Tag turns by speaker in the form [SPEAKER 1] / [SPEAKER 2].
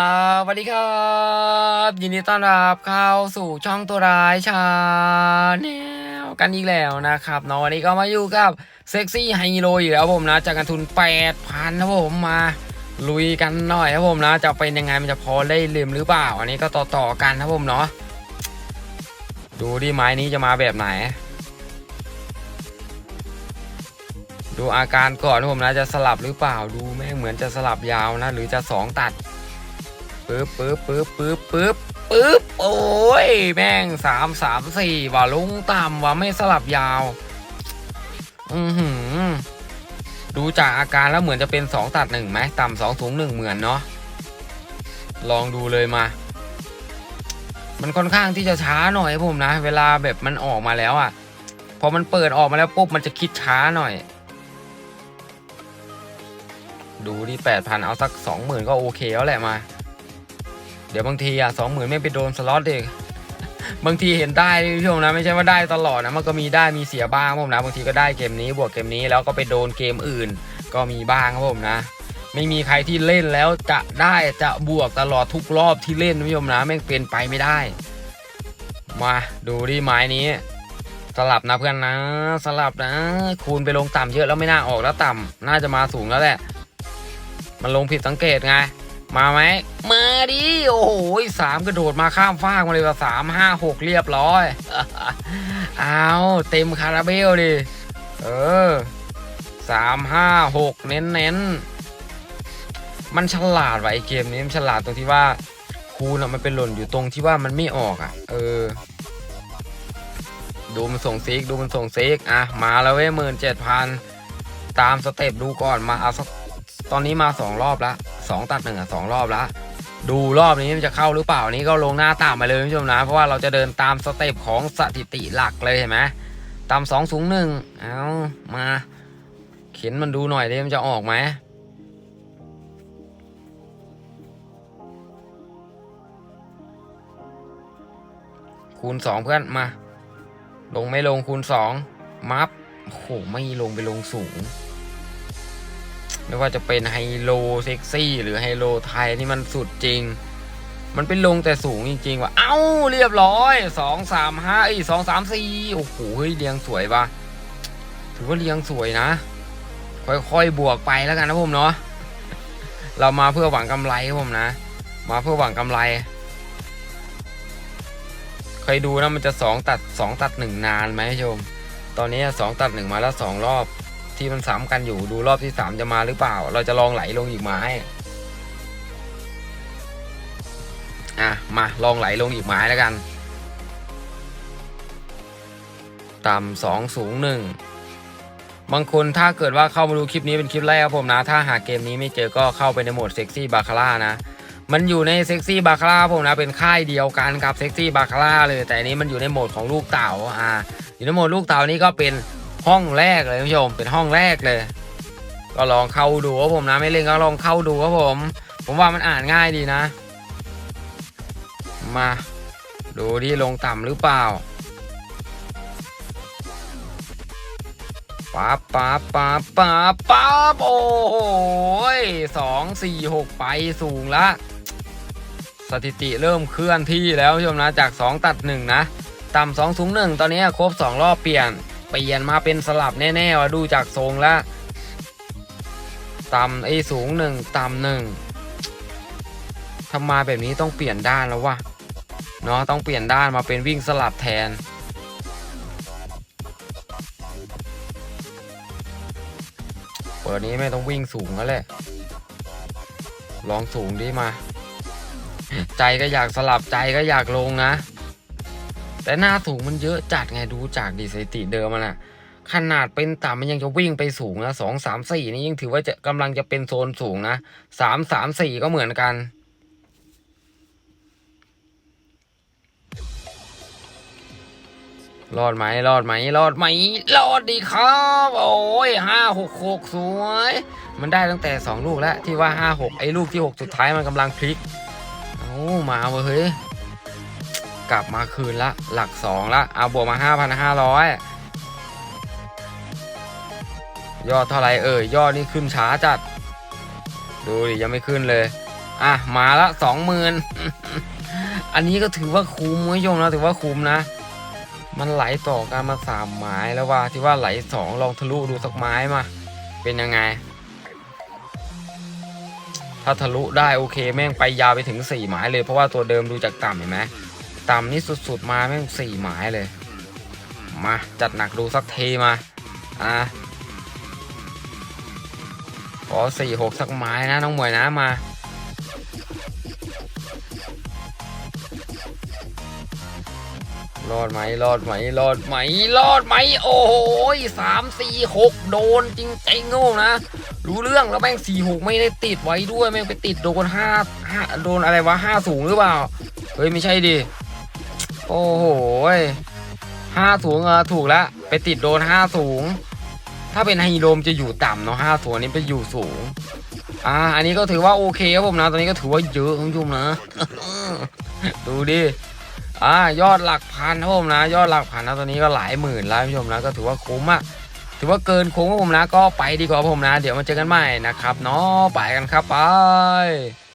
[SPEAKER 1] สวัสดีครับ ยินดีต้อนรับเข้าสู่ช่องตัวร้ายชาแนลกันอีกแล้วนะครับเนาะวันนี้ก็มาอยู่กับเซ็กซี่ไฮโลอยู่แล้วผมนะจากการทุน 8,000นะผมมา ลุยกันหน่อยครับผมนะ จะเป็นยังไงมันจะพอได้ลืมหรือเปล่า อันนี้ก็ต่อต่อกันนะผมเนาะดูดิไม้นี้จะมาแบบไหน ดูอาการก่อนนะผมนะจะสลับหรือเปล่าดูแม่งเหมือนจะสลับยาวนะ หรือจะสองตัด ปึ๊บปึ๊บปึ๊บปึ๊บปึ๊บปึ๊บโอ้ยแม่งสามสามสี่ว่าลงต่ำว่าไม่สลับยาว อือหือ ดูจากอาการแล้วเหมือนจะเป็นสองตัดหนึ่งไหมต่ำสองสูงหนึ่งเหมือนเนาะลองดูเลยมา มันค่อนข้างที่จะช้าหน่อยผมนะ เวลาแบบมันออกมาแล้วอะ่ะพอมันเปิดออกมาแล้วปุ๊บมันจะคิดช้าหน่อย ดูที่แปดพันเอาสักสองหมื่นก็โอเคแล้วแหละมา เดี๋ยวบางทีอะสองหมื่นไม่ไปโดนสล็อตเด็กบางทีเห็นได้พี่ชมนะไม่ใช่ว่าได้ตลอดนะมันก็มีได้มีเสียบ้างผมนะบางทีก็ได้เกมนี้บวกเกมนี้แล้วก็ไปโดนเกมอื่น ก็มีบ้างครับผมนะ ไม่มีใครที่เล่นแล้วจะได้จะบวกตลอดทุกรอบที่เล่นนะพี่ชมนะแม่เป็นไปไม่ได้ มาดูที่ไม้นี้ สลับนะเพื่อนนะ สลับนะ คูณไปลงต่ำเยอะแล้วไม่น่าออกแล้วต่ำน่าจะมาสูงแล้วแหละ มันลงผิดสังเกตไง มาไหมมาดิ โอ้โหสามกระโดดมาข้ามฟากมาเลยว่าสามห้าหกเรียบร้อย เอาเต็มคาราเบลดิ เออสามห้าหกเน้นเน้นมันฉลาดว่ะไอเกมนี้มันฉลาดตรงที่ว่าคูณอะมันเป็นหล่นอยู่ตรงที่ว่ามันไม่ออกอะ เออ ดูมันส่งซิกดูมันส่งซิกอะมาแล้วเว้ยหมื่นเจ็ดพันตามสเต็ปดูก่อนมาเอาตอนนี้มาสองรอบแล้ว 2 ตัด1อะสรอบละดูรอบนี้มันจะเข้าหรือเปล่านี้ก็ลงหน้าตามมาเลยคุณผู้ชมนะ เพราะว่าเราจะเดินตามสเต็ปของสถิติหลักเลยเห็นไหมตามสองสูงหนึ่งเอามาเข็นมันดูหน่อยดิมันจะออกไหมคูณ 2 เพื่อนมา ลงไม่ลงคูณ 2 มัฟโอ้โหไม่ลงไปลงสูง ไม่ว่าจะเป็นไฮโลเซ็กซี่หรือไฮโลไทยนี่มันสุดจริง มันเป็นลงแต่สูงจริง ๆ ว่ะ เอ้าเรียบร้อยสองสามห้าอีสองสามสี่โอ้โหเฮ้ยเรียงสวยปะถือว่าเรียงสวยนะ ค่อยๆบวกไปแล้วกันนะผมเนาะเรามาเพื่อหวังกำไรครับผมนะ มาเพื่อหวังกำไรเคยดูนะมันจะสองตัดสองตัดหนึ่งนานไหมชม ตอนนี้สองตัดหนึ่งมาแล้วสองรอบ ที่มันซ้ำกันอยู่ดูรอบที่สามจะมาหรือเปล่า เราจะลองไหลลงอีกไม้อะมาลองไหลลงอีกไม้แล้วกัน ต่ำสองสูงหนึ่งบางคนถ้าเกิดว่าเข้ามาดูคลิปนี้เป็นคลิปแรกครับผมนะ ถ้าหากเกมนี้ไม่เจอก็เข้าไปในโหมดเซ็กซี่บาคาร่านะ มันอยู่ในเซ็กซี่บาคาร่าผมนะเป็นค่ายเดียวกันกับเซ็กซี่บาคาร่าเลยแต่อันนี้มันอยู่ในโหมดของลูกเต่าอ่าอยู่ในโหมดลูกเต่านี้ก็เป็น ห้องแรกเลยคุณผู้ชมเป็นห้องแรกเลย ก็ลองเข้าดูครับผมนะไม่เล่นก็ลองเข้าดูครับผม ผมว่ามันอ่านง่ายดีนะ มาดูที่ลงต่ำหรือเปล่าปั๊บปั๊บปั๊บปั๊บปั๊บโอ้โหสองสี่หกไปสูงละ สถิติเริ่มเคลื่อนที่แล้วผู้ชมนะ จาก 2 ตัด 1 นะ ต่ำสองสูงหนึ่งตอนนี้ครบ 2 รอบเปลี่ยน เปลี่ยนมาเป็นสลับแน่ๆว่าดูจากทรงแล้วต่ำไอ้สูงหนึ่งต่ำหนึ่งทำมาแบบนี้ต้องเปลี่ยนด้านแล้ววะเนาะต้องเปลี่ยนด้านมาเป็นวิ่งสลับแทน เปิดนี้ไม่ต้องวิ่งสูงแล้วแหละ ลองสูงดิมา ใจก็อยากสลับใจก็อยากลงนะ แต่หน้าสูงมันเยอะจัดไงดูจากดีสถิติเดิมมันอะขนาดเป็นต่ำมันยังจะวิ่งไปสูงนะสองสามสี่นี่ยังถือว่าจะกำลังจะเป็นโซนสูงนะสามสามสี่ก็เหมือนกัน รอดไหมรอดไหมรอดไหมรอดดีครับ โอ้ยห้าหกหกสวย มันได้ตั้งแต่สองลูกแล้วที่ว่าห้าหกไอ้ลูกที่หกสุดท้ายมันกำลังพลิก โอ้มาเว้ยเฮ้ย กลับมาคืนละหลักสองละเอาบวกมาห้าพันห้าร้อยยอดเท่าไรเอ่ยยอดนี่ขึ้นช้าจัด ดูดิยังไม่ขึ้นเลย อะ มาละสองหมื่นอันนี้ก็ถือว่าคุ้มคุณผู้ชมนะถือว่าคุ้มนะ มันไหลต่อกันมาสามไม้แล้วว่าที่ว่าไหลสองลองทะลุดูสักไม้มา เป็นยังไง ถ้าทะลุได้โอเคแม่งไปยาวไปถึงสี่ไม้เลยเพราะว่าตัวเดิมดูจากต่ำเห็นไหม ต่ำนี่สุดๆ มาแม่งสี่ไม้เลย มา จัดหนักดูสักทีมา อะขอสี่หกสักไม้นะ น้องหมวยนะมา รอดไหมรอดไหมรอดไหมรอดไหม โอ้โหสามสี่หกโดนจริงใจโง่นะ รู้เรื่องแล้วแม่งสี่หกไม่ได้ติดไว้ด้วย แม่งไปติดโดนห้าห้าโดนอะไรวะห้าสูงหรือเปล่า เฮ้ย ไม่ใช่ดิ โอ้โหห้าสูงเออถูกแล้วไปติดโดนห้าสูง ถ้าเป็นไฮโดมจะอยู่ต่ำเนาะห้าสูงนี้ไปอยู่สูง อ่า อันนี้ก็ถือว่าโอเคครับผมนะ ตอนนี้ก็ถือว่าเยอะคุณผู้ชมนะ ดูดิอ่ายอดหลักพันครับผมนะ ยอดหลักพันนะตอนนี้ก็หลายหมื่นแล้วคุณผู้ชมนะ ก็ถือว่าคุ้มอะถือว่าเกินคุ้มครับผมนะ ก็ไปดีกว่าครับผมนะ เดี๋ยวมาเจอกันใหม่นะครับเนาะไปกันครับไป